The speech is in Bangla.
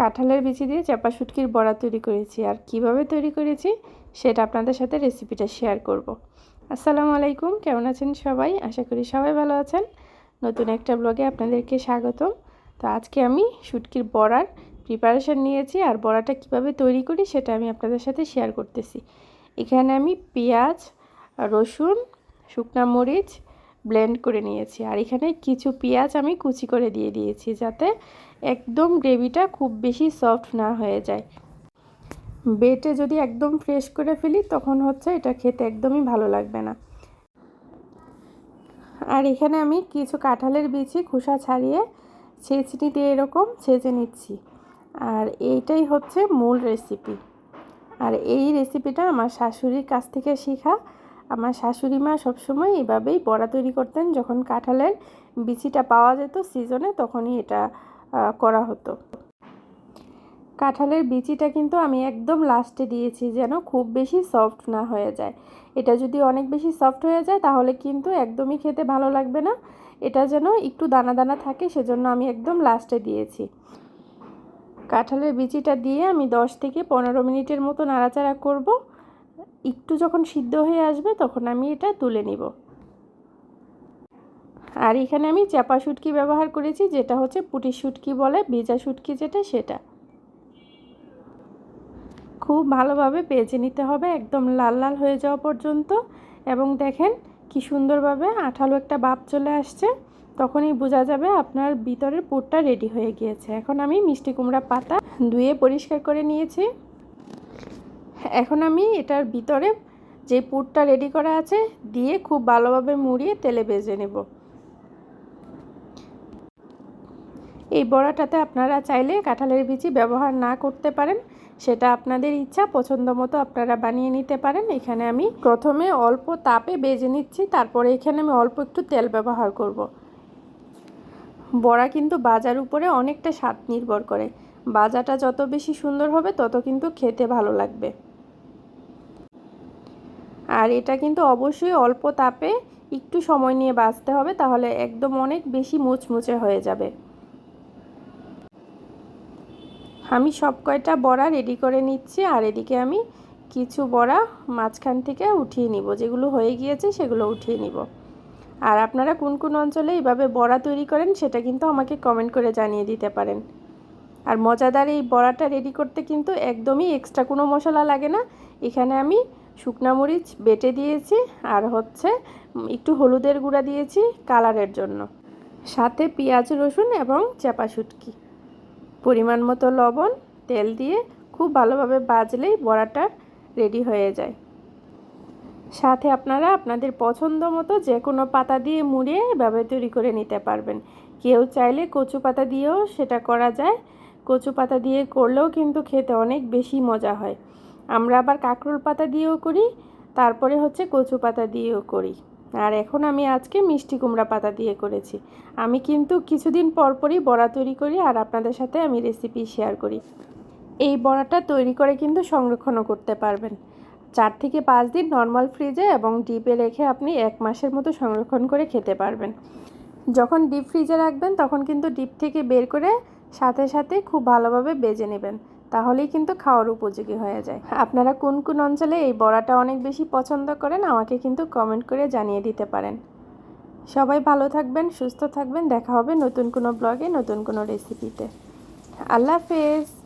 কাঁঠালের বিচি দিয়ে চাপা শুটকির বড়া তৈরি করেছি। আর কীভাবে তৈরি করেছি, সেটা আপনাদের সাথে রেসিপিটা শেয়ার করব। আসসালামু আলাইকুম, কেমন আছেন সবাই? আশা করি সবাই ভালো আছেন। নতুন একটা ব্লগে আপনাদেরকে স্বাগতম। তো আজকে আমি শুটকির বড়ার প্রিপারেশান নিয়েছি আর বড়াটা কীভাবে তৈরি করি, সেটা আমি আপনাদের সাথে শেয়ার করতেছি। এখানে আমি পেঁয়াজ, রসুন, শুকনা মরিচ ব্লেন্ড করে নিয়েছি। আর এখানে কিছু পেঁয়াজ আমি কুচি করে দিয়ে দিয়েছি যাতে একদম গ্রেভিটা খুব বেশি সফট না হয়ে যায়। বেটে যদি একদম ফ্রেশ করে ফেলি, তখন হচ্ছে এটা খেতে একদমই ভালো লাগবে না। আর এখানে আমি কিছু কাঁঠালের বিচি, খোসা ছাড়িয়ে ছেঁচনি দিয়ে এরকম ছেঁচে নিচ্ছি। আর এইটাই হচ্ছে মূল রেসিপি আর এই রেসিপিটা আমার শাশুড়ির কাছ থেকে শেখা। আমার শাশুড়ি মা সবসময় এভাবেই বড়া তৈরি করতেন। যখন কাঁঠালের বিচিটা পাওয়া যেত সিজনে তখনই এটা করা হতো। কাঁঠালের বিচিটা কিন্তু আমি একদম লাস্টে দিয়েছি যেন খুব বেশি সফট না হয়ে যায়। এটা যদি অনেক বেশি সফট হয়ে যায় তাহলে কিন্তু একদমই খেতে ভালো লাগবে না। এটা যেন একটু দানা দানা থাকে সেজন্য আমি একদম লাস্টে দিয়েছি। কাঁঠালের বিচিটা দিয়ে আমি দশ থেকে পনেরো মিনিটের মতো নাড়াচাড়া করব। একটু যখন সিদ্ধ হয়ে আসবে তখন আমি এটা তুলে নিব। আর এখানে আমি চাপা শুটকি ব্যবহার করেছি, যেটা হচ্ছে পুটি শুটকি বলে, ভেজা শুটকি যেটা, সেটা। খুব ভালোভাবে পেঁচে নিতে হবে, একদম লাল লাল হয়ে যাওয়া পর্যন্ত। এবং দেখেন কি সুন্দরভাবে আঠালো একটা বাপ চলে আসছে, তখনই বোঝা যাবে আপনার ভিতরের পুরটা রেডি হয়ে গিয়েছে। এখন আমি মিষ্টি কুমড়া পাতা ধুয়ে পরিষ্কার করে নিয়েছি। এখন আমি এটার ভিতরে যে পুরটা রেডি করা আছে দিয়ে খুব ভালোভাবে মুড়িয়ে তেলে ভেজে নেব। এই বড়াটাতে আপনারা চাইলে কাঁঠালের বিচি ব্যবহার না করতে পারেন, সেটা আপনাদের ইচ্ছা, পছন্দ মতো আপনারা বানিয়ে নিতে পারেন। এখানে আমি প্রথমে অল্প তাপে বেজে নিচ্ছি, তারপরে এখানে আমি অল্প একটু তেল ব্যবহার করব। বড়া কিন্তু বাজার উপরে অনেকটা স্বাদ নির্ভর করে। বাজাটা যত বেশি সুন্দর হবে, তত কিন্তু খেতে ভালো লাগবে। আর এটা কিন্তু অবশ্যই অল্প তাপে একটু সময় নিয়ে বাঁচতে হবে, তাহলে একদম অনেক বেশি মুচমুচে হয়ে যাবে। আমি সব কয়টা বড়া রেডি করে নিচ্ছি, আর এদিকে আমি কিছু বড়া মাঝখান থেকে উঠিয়ে নিব, যেগুলো হয়ে গিয়েছে সেগুলো উঠিয়ে নিব। আর আপনারা কোন কোন অঞ্চলে এইভাবে বড়া তৈরি করেন সেটা কিন্তু আমাকে কমেন্ট করে জানিয়ে দিতে পারেন। আর মজাদার এই বড়াটা রেডি করতে কিন্তু একদমই এক্সট্রা কোনো মশলা লাগে না। এখানে আমি শুকনা মরিচ বেটে দিয়েছি আর হচ্ছে একটু হলুদের গুঁড়া দিয়েছি কালারের জন্য। সাথে পেঁয়াজ, রসুন এবং চাপা শুটকি। পরিমাণ মতো লবণ, তেল দিয়ে খুব ভালোভাবে বাজলেই বড়াটা রেডি হয়ে যায়। সাথে আপনারা আপনাদের পছন্দ মতো যে কোনো পাতা দিয়ে মুড়িয়ে এভাবে তৈরি করে নিতে পারবেন। কেউ চাইলে কচু পাতা দিয়েও সেটা করা যায়। কচু পাতা দিয়ে করলেও কিন্তু খেতে অনেক বেশি মজা হয়। আমরা আবার কাঁকরোল পাতা দিয়েও করি, তারপরে হচ্ছে কচু পাতা দিয়েও করি। আর এখন আমি আজকে মিষ্টি কুমড়া পাতা দিয়ে করেছি। আমি কিন্তু কিছুদিন পরপরই বড়া তৈরি করি আর আপনাদের সাথে আমি রেসিপি শেয়ার করি। এই বড়াটা তৈরি করে কিন্তু সংরক্ষণও করতে পারবেন। চার থেকে পাঁচ দিন নর্মাল ফ্রিজে এবং ডিপে রেখে আপনি এক মাসের মতো সংরক্ষণ করে খেতে পারবেন। যখন ডিপ ফ্রিজে রাখবেন, তখন কিন্তু ডিপ থেকে বের করে সাথে সাথে খুব ভালোভাবে বেজে নেবেন। তাহলেই কিন্তু খাওয়ার উপযোগী হয়ে যায়। আপনারা কোন কোন অঞ্চলে এই বড়াটা অনেক বেশি পছন্দ করেন, আমাকে কিন্তু কমেন্ট করে জানিয়ে দিতে পারেন। সবাই ভালো থাকবেন, সুস্থ থাকবেন, দেখা হবে নতুন কোনো ব্লগে, নতুন কোনো রেসিপিতে। আল্লাহ হাফেজ!